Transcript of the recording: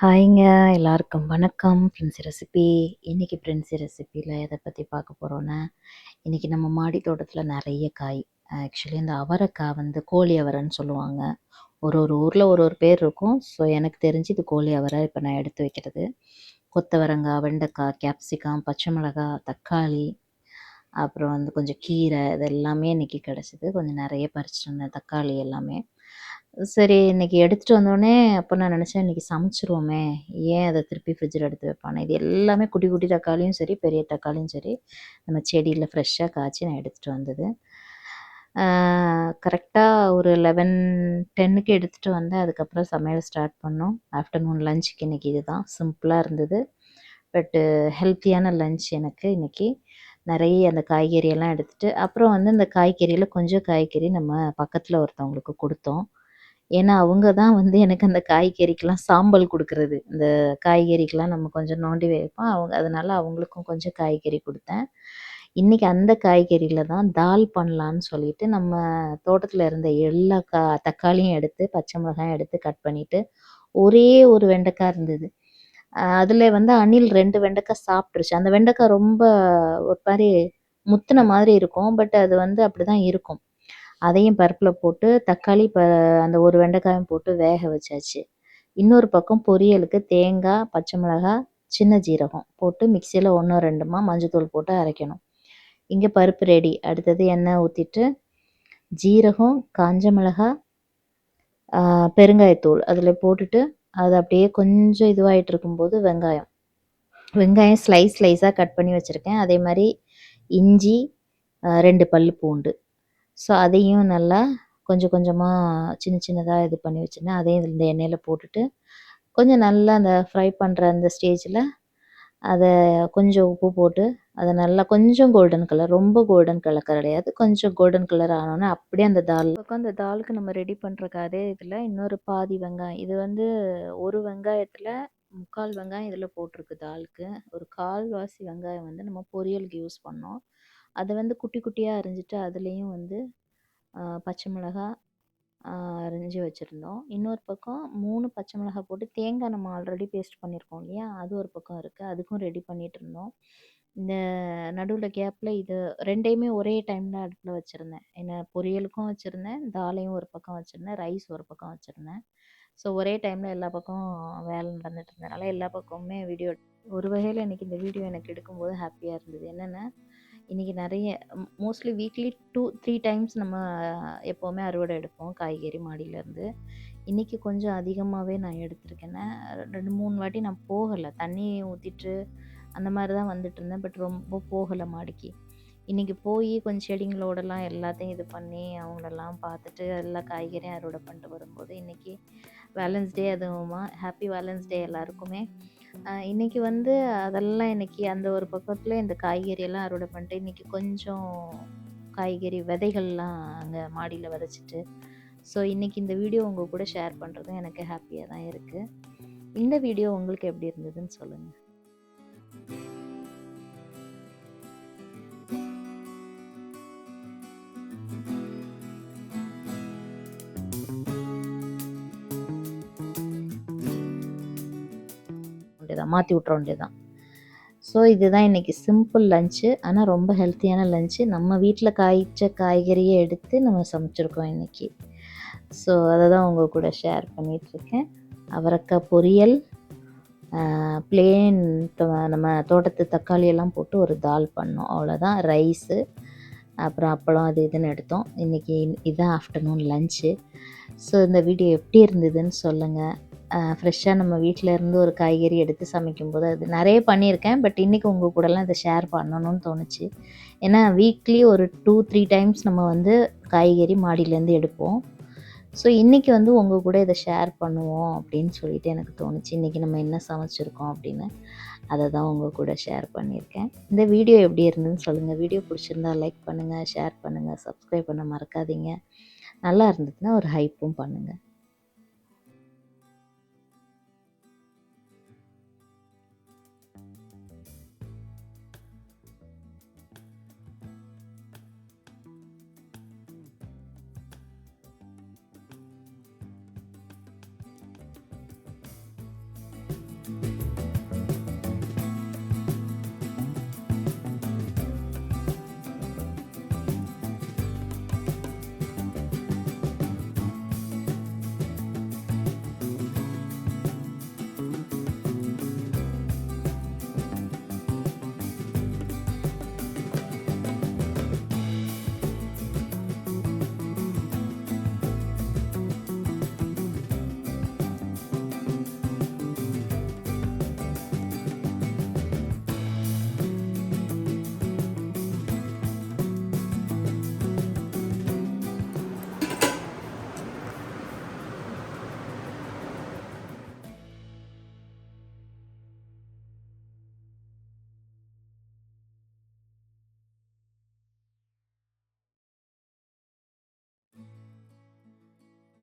ஹாய்ங்க எல்லாருக்கும் வணக்கம். Friends recipe இன்றைக்கி ஃப்ரெண்ட்ஸ் ரெசிபியில் எதை பற்றி பார்க்க போகிறோன்னா இன்றைக்கி நம்ம மாடி தோட்டத்தில் நிறைய காய். ஆக்சுவலி இந்த அவரைக்காய் வந்து கோழி அவரைன்னு சொல்லுவாங்க. ஒரு ஒரு ஊரில் ஒரு ஒரு பேர் இருக்கும். ஸோ எனக்கு தெரிஞ்சு இது கோழி அவரை. இப்போ நான் எடுத்து வைக்கிறது. கொத்தவரங்காய் வெண்டைக்காய் கேப்சிகம் பச்சை மிளகாய் தக்காளி அப்புறம் வந்து கொஞ்சம் கீரை இது எல்லாமே இன்றைக்கி கிடச்சிது. கொஞ்சம் நிறைய பறிச்சிட்டு வந்தேன் தக்காளி எல்லாமே. சரி இன்னைக்கு எடுத்துகிட்டு வந்தோடனே அப்போ நான் நினச்சேன் இன்றைக்கி சமைச்சிருவோமே. ஏன் அதை திருப்பி ஃப்ரிட்ஜில் எடுத்து வைப்பானே இது எல்லாமே குட்டி குட்டி தக்காளியும் சரி பெரிய தக்காளியும் சரி. நம்ம செடியில் ஃப்ரெஷ்ஷாக காய்ச்சி நான் எடுத்துகிட்டு வந்தது. கரெக்டாக ஒரு லெவன் டென்னுக்கு எடுத்துகிட்டு வந்தேன் அதுக்கப்புறம் சமையல் ஸ்டார்ட் பண்ணோம். ஆஃப்டர்நூன் லஞ்சுக்கு இன்றைக்கி இது தான் சிம்பிளாக இருந்தது. பட்டு ஹெல்த்தியான லஞ்ச் எனக்கு இன்றைக்கி நிறைய அந்த காய்கறியெல்லாம் எடுத்துகிட்டு அப்புறம் வந்து அந்த காய்கறியில் கொஞ்சம் காய்கறி நம்ம பக்கத்தில் ஒருத்தவங்களுக்கு கொடுத்தோம். ஏன்னா அவங்க தான் வந்து எனக்கு அந்த காய்கறிக்கெலாம் சாம்பல் கொடுக்குறது. இந்த காய்கறிக்கெலாம் நம்ம கொஞ்சம் நோண்டி வைப்போம். அவங்க அதனால் அவங்களுக்கும் கொஞ்சம் காய்கறி கொடுத்தேன். இன்றைக்கி அந்த காய்கறியில் தான் தால் பண்ணலான்னு சொல்லிட்டு நம்ம தோட்டத்தில் இருந்த எல்லா கா தக்காளியும் எடுத்து பச்சை மிளகாயும் எடுத்து கட் பண்ணிவிட்டு ஒரே ஒரு வெண்டைக்காய் இருந்தது. அதில் வந்து அணில் ரெண்டு வெண்டைக்காய் சாப்பிட்ருச்சு அந்த வெண்டைக்காய் ரொம்ப ஒரு மாதிரி முத்தின மாதிரி இருக்கும். பட் அது வந்து அப்படி தான் இருக்கும். அதையும் பருப்பில் போட்டு தக்காளி ப அந்த ஒரு வெண்டைக்காயும் போட்டு வேக வச்சாச்சு. இன்னொரு பக்கம் பொரியலுக்கு தேங்காய் பச்சை மிளகாய் சின்ன ஜீரகம் போட்டு மிக்சியில் ஒன்று ரெண்டுமா மஞ்சத்தூள் போட்டு அரைக்கணும். இங்கே பருப்பு ரெடி அடுத்தது எண்ணெய் ஊற்றிட்டு ஜீரகம் காஞ்ச மிளகாய் பெருங்காயத்தூள் அதில் போட்டுட்டு அது அப்படியே கொஞ்சம் இதுவாகிட்டு இருக்கும்போது வெங்காயம். வெங்காயம் ஸ்லைஸ் ஸ்லைஸாக கட் பண்ணி வச்சுருக்கேன். அதே மாதிரி இஞ்சி ரெண்டு பல் பூண்டு. ஸோ அதையும் நல்லா கொஞ்சம் கொஞ்சமாக சின்ன சின்னதாக இது பண்ணி வச்சுருந்தேன் அதையும் இந்த எண்ணெயில் போட்டுட்டு கொஞ்சம் நல்லா அந்த ஃப்ரை பண்ணுற அந்த ஸ்டேஜில் அதை கொஞ்சம் உப்பு போட்டு அதை நல்லா கொஞ்சம் கோல்டன் கலர் ரொம்ப கோல்டன் கலர் கிடையாது. கொஞ்சம் கோல்டன் கலர் ஆனோன்னே அப்படியே அந்த தால் பக்கம் அந்த தாலுக்கு நம்ம ரெடி பண்ணுறக்கு அதே இதில் இன்னொரு பாதி வெங்காயம் இது வந்து ஒரு வெங்காயத்தில் முக்கால் வெங்காயம் இதில் போட்டிருக்கு தாலுக்கு ஒரு கால்வாசி வெங்காயம் வந்து நம்ம பொரியலுக்கு யூஸ் பண்ணோம். அதை வந்து குட்டி குட்டியாக அரிஞ்சிட்டு அதுலேயும் வந்து பச்சை மிளகா அரிஞ்சு வச்சுருந்தோம். இன்னொரு பக்கம் மூணு பச்சை மிளகா போட்டு தேங்காய் நம்ம ஆல்ரெடி பேஸ்ட் பண்ணியிருக்கோம் இல்லையா? அது ஒரு பக்கம் இருக்குது அதுக்கும் ரெடி பண்ணிகிட்டு இருந்தோம். இந்த நடுவில் கேப்பில் இது ரெண்டையுமே ஒரே டைமில் அடுப்பில் வச்சுருந்தேன். என்ன பொரியலுக்கும் வச்சுருந்தேன் தாலையும் ஒரு பக்கம் வச்சுருந்தேன் ரைஸ் ஒரு பக்கம் வச்சுருந்தேன். ஸோ ஒரே டைமில் எல்லா பக்கம் வேலை நடந்துட்டு இருந்ததுனால எல்லா பக்கமுமே வீடியோ ஒரு வகையில் இன்றைக்கி இந்த வீடியோ எனக்கு எடுக்கும்போது ஹாப்பியாக இருந்தது. என்னென்னா இன்றைக்கி நிறைய mostly weekly two three times நம்ம எப்போவுமே அறுவடை எடுப்போம் காய்கறி மாடியிலேருந்து. இன்றைக்கி கொஞ்சம் அதிகமாகவே நான் எடுத்திருக்கேன். ரெண்டு மூணு வாட்டி நான் போகலை. தண்ணி ஊற்றிட்டு அந்த மாதிரி தான் வந்துட்டு இருந்தேன். பட் ரொம்ப போகலை மாடிக்கு. இன்றைக்கி போய் கொஞ்சம் செடிங்களோடலாம் எல்லாத்தையும் இது பண்ணி அவங்களெல்லாம் பார்த்துட்டு எல்லா காய்கறியும் அறுவடை பண்ணிட்டு வரும்போது இன்றைக்கி வேலன்ஸ் டே அதுவுமா ஹாப்பி வேலன்ஸ் டே எல்லாருக்குமே. இன்னைக்கு வந்து அதெல்லாம் இன்னைக்கு அந்த ஒரு பக்கத்தில் இந்த காய்கறி எல்லாம் அறுவடை பண்ணிட்டு இன்றைக்கி கொஞ்சம் காய்கறி விதைகள்லாம் அங்கே மாடியில் விதைச்சிட்டு ஸோ இன்றைக்கி இந்த வீடியோ உங்கள் கூட ஷேர் பண்ணுறதும் எனக்கு ஹாப்பியாக தான் இருக்குது இந்த வீடியோ உங்களுக்கு எப்படி இருந்ததுன்னு சொல்லுங்கள் வேண்டியதான் மாற்றி விட்ற வேண்டியதான் ஸோ இதுதான் இன்றைக்கி சிம்பிள் லஞ்சு ஆனால் ரொம்ப ஹெல்த்தியான லஞ்சு நம்ம வீட்டில் காய்ச்ச காய்கறியை எடுத்து நம்ம சமைச்சிருக்கோம் இன்றைக்கி ஸோ அதை தான் உங்கள் கூட ஷேர் பண்ணிகிட்ருக்கேன் அவரக்காய் பொரியல் பிளேன் நம்ம தோட்டத்து தக்காளி எல்லாம் போட்டு ஒரு தால் பண்ணோம். அவ்வளோதான் ரைஸு அப்புறம் அப்பளம் அது இதுன்னு எடுத்தோம். இன்றைக்கி இதுதான் ஆஃப்டர்நூன் லஞ்சு ஸோ இந்த வீடியோ எப்படி இருந்ததுன்னு சொல்லுங்கள் ஃப்ரெஷ்ஷாக நம்ம வீட்டில் இருந்து ஒரு காய்கறி எடுத்து சமைக்கும்போது அது நிறைய பண்ணியிருக்கேன். பட் இன்றைக்கி உங்கள் கூடலாம் இதை ஷேர் பண்ணணும்னு தோணுச்சு. ஏன்னா வீக்லி ஒரு டூ த்ரீ டைம்ஸ் நம்ம வந்து காய்கறி மாடியிலேருந்து எடுப்போம். ஸோ இன்றைக்கி வந்து உங்கள் கூட இதை ஷேர் பண்ணுவோம் அப்படின்னு சொல்லிட்டு எனக்கு தோணுச்சு. இன்றைக்கி நம்ம என்ன சமைச்சிருக்கோம் அப்படின்னு. அதை தான் உங்கள் கூட ஷேர் பண்ணியிருக்கேன். இந்த வீடியோ எப்படி இருந்ததுன்னு சொல்லுங்கள் வீடியோ பிடிச்சிருந்தா லைக் பண்ணுங்கள் ஷேர் பண்ணுங்கள் சப்ஸ்கிரைப் பண்ண மறக்காதீங்க. நல்லா இருந்ததுன்னா ஒரு ஹைப்பும் பண்ணுங்கள்